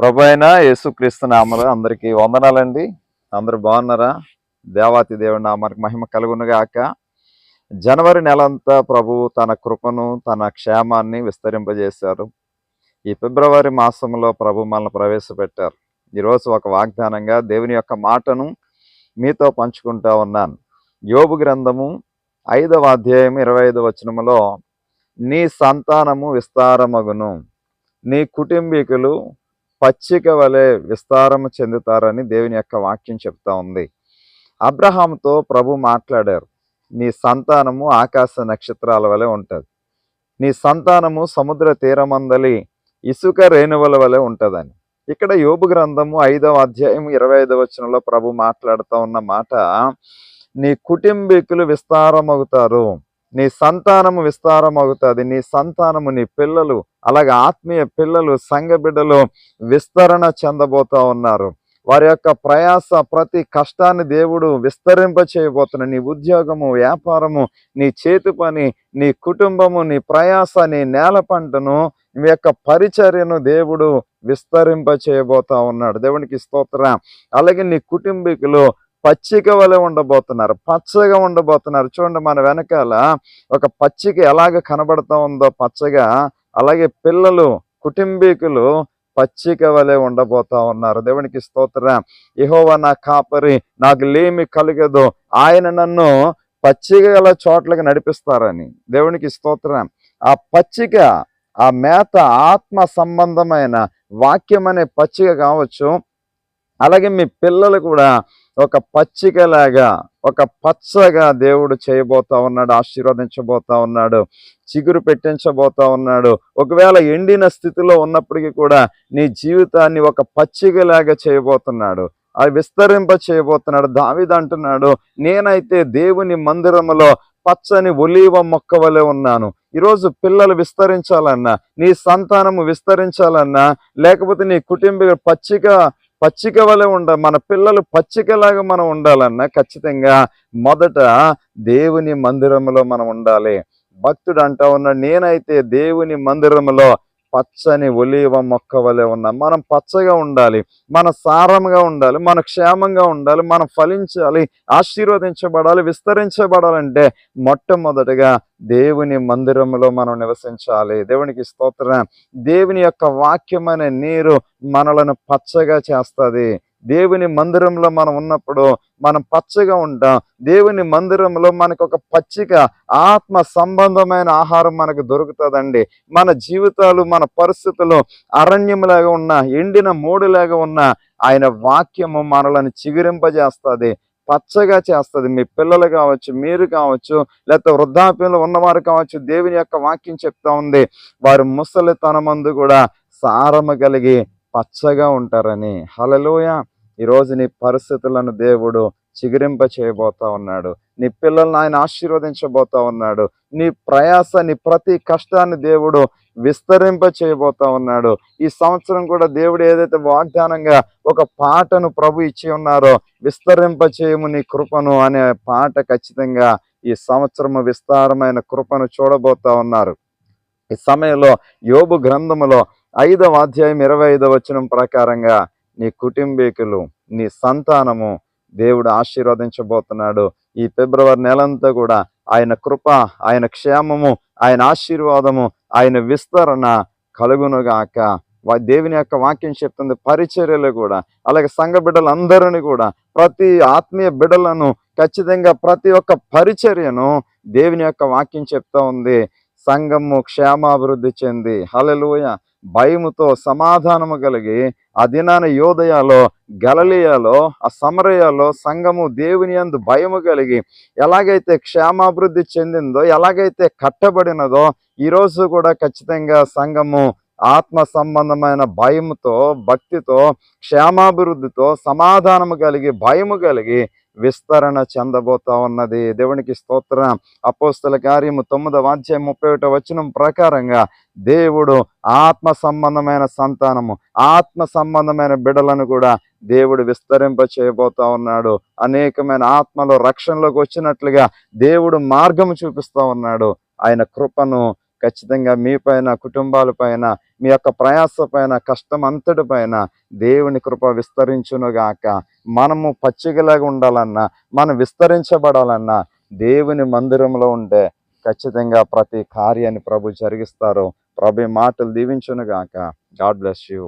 ప్రభు అయిన యేసుక్రీస్తు నామలు అందరికీ వందనాలండి. అందరూ బాగున్నారా? దేవాతి దేవుడి నామానికి మహిమ కలుగునుగాక. జనవరి నెలంతా ప్రభు తన కృపను తన క్షేమాన్ని విస్తరింపజేశారు. ఈ ఫిబ్రవరి మాసంలో ప్రభు మనల్ని ప్రవేశపెట్టారు. ఈరోజు ఒక వాగ్దానంగా దేవుని యొక్క మాటను మీతో పంచుకుంటా ఉన్నాను. యోబు గ్రంథము ఐదవ అధ్యాయం ఇరవై ఐదు వచనములో నీ సంతానము విస్తారమగును. నీ కుటుంబీకులు పచ్చిక వలె విస్తారము చెందుతారని దేవుని యొక్క వాక్యం చెప్తా ఉంది. అబ్రహాంతో ప్రభు మాట్లాడారు. నీ సంతానము ఆకాశ నక్షత్రాల వలె ఉంటుంది. నీ సంతానము సముద్ర తీరమందలి ఇసుక రేణువుల వలె ఉంటుందని. ఇక్కడ యోబు గ్రంథము ఐదవ అధ్యాయం ఇరవై ఐదవ వచనంలో ప్రభు మాట్లాడుతూ ఉన్న మాట నీ కుటుంబీకులు విస్తారమవుతారు నీ సంతానము విస్తారమవుతుంది నీ సంతానము నీ పిల్లలు అలాగే ఆత్మీయ పిల్లలు సంఘ బిడ్డలు విస్తరణ చెందబోతా ఉన్నారు. వారి యొక్క ప్రయాస ప్రతి కష్టాన్ని దేవుడు విస్తరింప చేయబోతున్న నీ ఉద్యోగము వ్యాపారము నీ చేతి పని నీ కుటుంబము నీ ప్రయాస నీ నేల పంటను మీ యొక్క పరిచర్యను దేవుడు విస్తరింప చేయబోతా ఉన్నాడు. దేవునికి స్తోత్ర. అలాగే నీ కుటుంబీకులు పచ్చిక వలె ఉండబోతున్నారు. పచ్చగా ఉండబోతున్నారు. చూడండి మన వెనకాల ఒక పచ్చిక ఎలాగ కనబడతా ఉందో పచ్చగా అలాగే పిల్లలు కుటుంబీకులు పచ్చిక వలె ఉండబోతా ఉన్నారు. దేవునికి స్తోత్ర. యెహోవా నా కాపరి నాకు లేమి కలగదు. ఆయన నన్ను పచ్చిక గల చోట్లకి నడిపిస్తారని. దేవునికి స్తోత్రం. ఆ పచ్చిక ఆ మేత ఆత్మ సంబంధమైన వాక్యం అనే పచ్చిక కావచ్చు. అలాగే మీ పిల్లలు కూడా ఒక పచ్చికలాగా ఒక పచ్చగా దేవుడు చేయబోతా ఉన్నాడు ఆశీర్వదించబోతా ఉన్నాడు చిగురు పెట్టించబోతా ఉన్నాడు. ఒకవేళ ఎండిన స్థితిలో ఉన్నప్పటికీ కూడా నీ జీవితాన్ని ఒక పచ్చికలాగా చేయబోతున్నాడు. అది విస్తరింప చేయబోతున్నాడు. దావిద అంటున్నాడు నేనైతే దేవుని మందిరములో పచ్చని ఒలీవ మొక్క వలె ఉన్నాను. ఈరోజు పిల్లలు విస్తరించాలన్నా నీ సంతానము విస్తరించాలన్నా లేకపోతే నీ కుటుంబ పచ్చిక పచ్చిక వలె ఉండ మన పిల్లలు పచ్చికలాగా మనం ఉండాలన్నా ఖచ్చితంగా మొదట దేవుని మందిరములో మనం ఉండాలి. భక్తుడు అంటా ఉన్నాడు నేనైతే దేవుని మందిరములో పచ్చని ఒలివ మొక్క వలె ఉన్నాం. మనం పచ్చగా ఉండాలి మన సారంగా ఉండాలి మన క్షేమంగా ఉండాలి మనం ఫలించాలి ఆశీర్వదించబడాలి విస్తరించబడాలంటే మొట్టమొదటిగా దేవుని మందిరములో మనం నివసించాలి. దేవునికి స్తోత్రం. దేవుని యొక్క వాక్యం అనే నీరు మనలను పచ్చగా చేస్తుంది. దేవుని మందిరంలో మనం ఉన్నప్పుడు మనం పచ్చగా ఉంటాం. దేవుని మందిరంలో మనకు ఒక పచ్చిక ఆత్మ సంబంధమైన ఆహారం మనకు దొరుకుతుందండి. మన జీవితాలు మన పరిస్థితులు అరణ్యములాగా ఉన్న ఎండిన మూడులాగా ఉన్న ఆయన వాక్యము మనలను చిగురింపజేస్తుంది పచ్చగా చేస్తుంది. మీ పిల్లలు కావచ్చు మీరు కావచ్చు లేకపోతే వృద్ధాప్యంలో ఉన్నవారు కావచ్చు దేవుని యొక్క వాక్యం చెప్తా ఉంది. వారు ముసలితనమందు కూడా సారము కలిగి పచ్చగా ఉంటారని. హలలోయ ఈరోజు నీ పరిస్థితులను దేవుడు చిగురింప చేయబోతా ఉన్నాడు. నీ పిల్లల్ని ఆయన ఆశీర్వదించబోతా ఉన్నాడు. నీ ప్రయాస నీ ప్రతి కష్టాన్ని దేవుడు విస్తరింప చేయబోతా ఉన్నాడు. ఈ సంవత్సరం కూడా దేవుడు ఏదైతే వాగ్దానంగా ఒక పాటను ప్రభు ఇచ్చి ఉన్నారో విస్తరింప చేయము నీ కృపను అనే పాట ఖచ్చితంగా ఈ సంవత్సరము విస్తారమైన కృపను చూడబోతా ఉన్నారు. ఈ సమయంలో యోబు గ్రంథములో ఐదవ అధ్యాయం ఇరవై ఐదవ వచనం ప్రకారంగా నీ కుటుంబీకులు నీ సంతానము దేవుడు ఆశీర్వదించబోతున్నాడు. ఈ ఫిబ్రవరి నెలంతా కూడా ఆయన కృప ఆయన క్షేమము ఆయన ఆశీర్వాదము ఆయన విస్తరణ కలుగునుగాక దేవుని యొక్క వాక్యం చెప్తుంది పరిచర్యలు కూడా అలాగే సంఘ బిడ్డలందరినీ కూడా ప్రతి ఆత్మీయ బిడ్డలను ఖచ్చితంగా ప్రతి ఒక్క పరిచర్యను దేవుని యొక్క వాక్యం చెప్తా ఉంది. సంఘము క్షేమాభివృద్ధి చెంది. హలలుయ భయముతో సమాధానము కలిగి ఆ దినాన యోదయాలో గలలియాలో ఆ సమరయాలో సంఘము దేవుని యందు భయము కలిగి ఎలాగైతే క్షేమాభివృద్ధి చెందిందో ఎలాగైతే కట్టబడినదో ఈరోజు కూడా ఖచ్చితంగా సంఘము ఆత్మ సంబంధమైన భయముతో భక్తితో క్షేమాభివృద్ధితో సమాధానము కలిగి భయము కలిగి విస్తరణ చెందబోతా ఉన్నది. దేవునికి స్తోత్ర. అపోస్తల కార్యము తొమ్మిదవ అధ్యాయం ముప్పై ఒకటో వచనం ప్రకారంగా దేవుడు ఆత్మ సంబంధమైన సంతానము ఆత్మ సంబంధమైన బిడలను కూడా దేవుడు విస్తరింప చేయబోతా ఉన్నాడు. అనేకమైన ఆత్మలో రక్షణలోకి వచ్చినట్లుగా దేవుడు మార్గము చూపిస్తూ ఉన్నాడు. ఆయన కృపను ఖచ్చితంగా మీ పైన కుటుంబాల పైన మీ యొక్క ప్రయాస పైన కష్టం అంతటి పైన దేవుని కృప విస్తరించునుగాక. మనము పచ్చికలాగా ఉండాలన్నా మనం విస్తరించబడాలన్నా దేవుని మందిరంలో ఉంటే ఖచ్చితంగా ప్రతి కార్యాన్ని ప్రభు జరిగిస్తారు ప్రభు మాటలు దీవించునుగాక. God bless you.